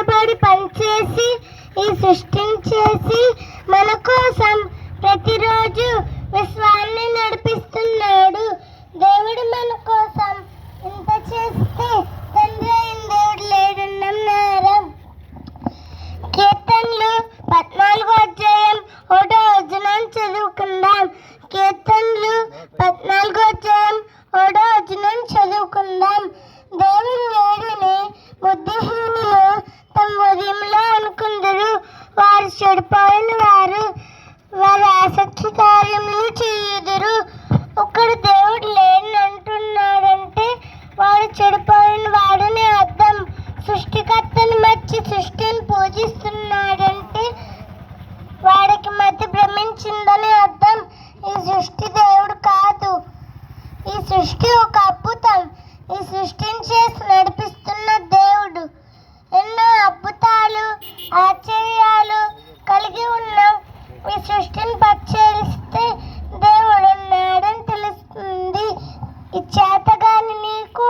కష్టపడి పనిచేసి ఈ సృష్టిని చేసి మన కోసం ప్రతిరోజు విశ్వాన్ని నడిపిస్తున్నాడు. దేవుడు మన కోసం ఇంత చేస్తే తండ్రి అయిన దేవుడు లేడున్నారా కీర్తనలు పద్నాలుగో అధ్యాయం ఒకటో వచనం చదువుకుందాం. కీర్తనలు చెడిపోయిన వారు వారి ఆసక్తి కార్యములు చేయుదురు. ఒకడు దేవుడు లేని అంటున్నాడంటే వాడు చెడిపోయిన వాడని అర్థం. సృష్టికర్తను మర్చి సృష్టిని పూజిస్తున్నాడంటే వాడికి మతి భ్రమించిందని అర్థం. ఈ సృష్టి దేవుడు కాదు. ఈ సృష్టి ఒక అద్భుతం. ఈ సృష్టిని చేసి నడిపిస్తున్న దేవుడు. ఎన్నో అద్భుతాలు ఆశ్చర్య చేతగాని నీకు?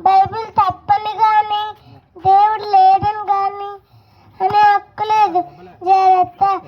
బైబిల్ తప్పని కానీ దేవుడు లేదని కానీ అనే హక్కు లేదు. జాగ్రత్త.